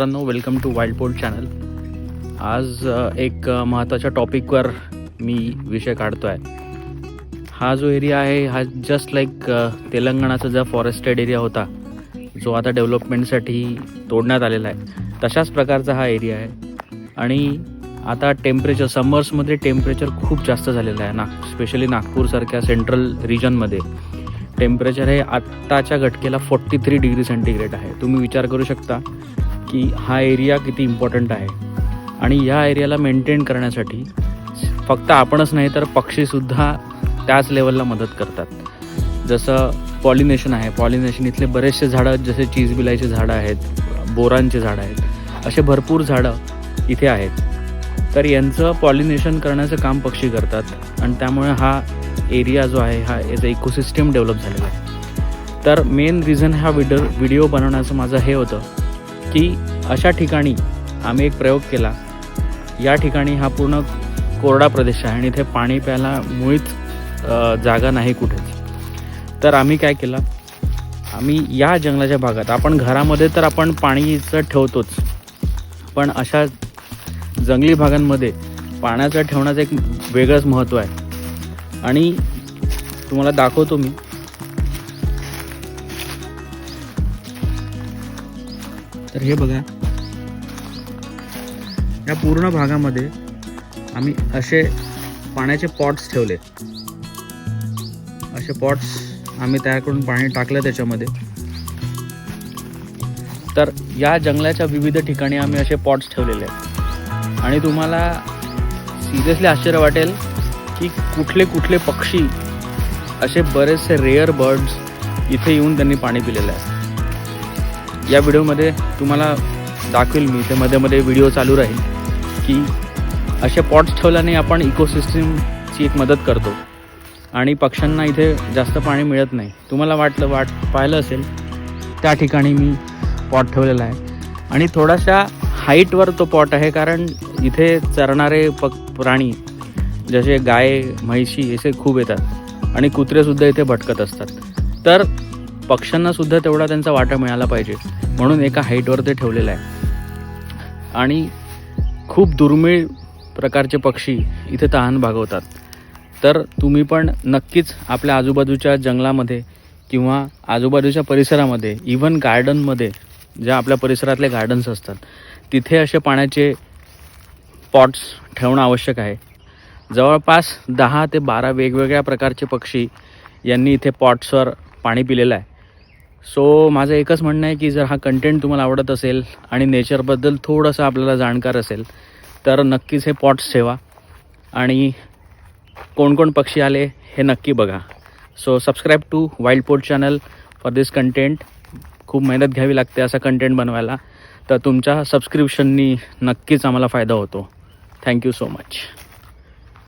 मित्रांनो welcome to wild port channel आज एक महत्त्वाच्या टॉपिकवर मी विषय काढतो आहे हा जो एरिया आहे हा जस्ट लाईक तेलंगणाचा जो फॉरेस्टेड एरिया होता जो आता डेव्हलपमेंटसाठी तोडण्यात आलेला आहे तशाच प्रकारचा हा एरिया आहे. आणि आता टेम्परेचर समर्समध्ये टेम्परेचर खूप जास्त झालेलं आहे नाग स्पेशली नागपूरसारख्या सेंट्रल रिजनमध्ये टेम्परेचर हे आत्ताच्या घटकेला फोर्टी थ्री डिग्री सेंटीग्रेड आहे. तुम्ही विचार करू शकता. की हा एरिया किती इम्पॉर्टंट आहे. आणि या एरियाला मेंटेन करण्यासाठी फक्त आपणच नाही तर पक्षीसुद्धा त्याच लेवलला मदत करतात. जसं पॉलिनेशन आहे. पॉलिनेशन इथले बरेचसे झाडं जसे चीजबिलाईचे झाडं आहेत बोरांचे झाडं आहेत असे भरपूर झाडं इथे आहेत. तर यांचं पॉलिनेशन करण्याचं काम पक्षी करतात. आणि त्यामुळे हा एरिया जो आहे हा याचं इकोसिस्टम डेव्हलप झालेला आहे. तर मेन रिझन हा व्हिडिओ व्हिडिओ बनवण्याचं माझं हे होतं की अशा ठिकाणी आम्ही एक प्रयोग केला. या ठिकाणी हा पूर्ण कोरडा प्रदेश आहे आणि इथे पाणी प्यायला मुळीच जागा नाही कुठेच. तर आम्ही काय केलं? आम्ही या जंगलाच्या भागात आपण घरामध्ये तर आपण पाणीचं ठेवतोच पण अशा जंगली भागांमध्ये पाण्याचं ठेवण्याचं एक वेगळंच महत्त्व आहे. आणि तुम्हाला दाखवतो मी तर हे बघा. या पूर्ण भागामध्ये आम्ही असे पाण्याचे पॉट्स ठेवले. असे पॉट्स आम्ही तयार करून पाणी टाकलं त्याच्यामध्ये. तर या जंगलाच्या विविध ठिकाणी आम्ही असे पॉट्स ठेवलेले आहेत. आणि तुम्हाला सिरियसली आश्चर्य वाटेल की कुठले कुठले पक्षी असे बरेचसे रेअर बर्ड्स इथे येऊन त्यांनी पाणी पिलेलं आहे. या व्हिडिओमध्ये तुम्हाला दाखवेल मी. ते मध्ये मध्ये व्हिडिओ चालू राहील की असे पॉट्स ठेवल्याने आपण इकोसिस्टीमची एक मदत करतो. आणि पक्ष्यांना इथे जास्त पाणी मिळत नाही. तुम्हाला वाटलं वाट पाहिलं असेल त्या ठिकाणी मी पॉट ठेवलेला आहे. आणि थोडाशा हाईटवर तो पॉट आहे कारण इथे चरणारे पक प्राणी जसे गाय म्हैशी असे खूप येतात. आणि कुत्रेसुद्धा इथे भटकत असतात. तर पक्ष्यांना सुद्धा तेवढा त्यांचा वाटा मिळाला पाहिजे. म्हणून एका हाईटवर ते ठेवलेलं आहे. आणि खूप दुर्मिळ प्रकारचे पक्षी इथे तहान भागवतात. तर तुम्ही पण नक्कीच आपल्या आजूबाजूच्या जंगलामध्ये किंवा आजूबाजूच्या परिसरामध्ये इव्हन गार्डनमध्ये ज्या आपल्या परिसरातले गार्डन्स असतात तिथे असे पाण्याचे पॉट्स ठेवणं आवश्यक आहे. जवळपास दहा ते बारा वेगवेगळ्या प्रकारचे पक्षी यांनी इथे पॉट्सवर पाणी पिलेलं आहे. सो माझं एकच म्हणणं आहे की जर हा कंटेंट तुम्हाला आवडत असेल आणि नेचरबद्दल थोडंसं आपल्याला जाणकार असेल तर नक्कीच हे पॉट्स ठेवा. आणि कोण कोण पक्षी आले हे नक्की बघा. So subscribe to wild port channel for this content खूप मेहनत घ्यावी लागते असा कंटेंट बनवायला. तर तुमच्या सबस्क्रिप्शननी नक्कीच आम्हाला फायदा होतो. Thank you so much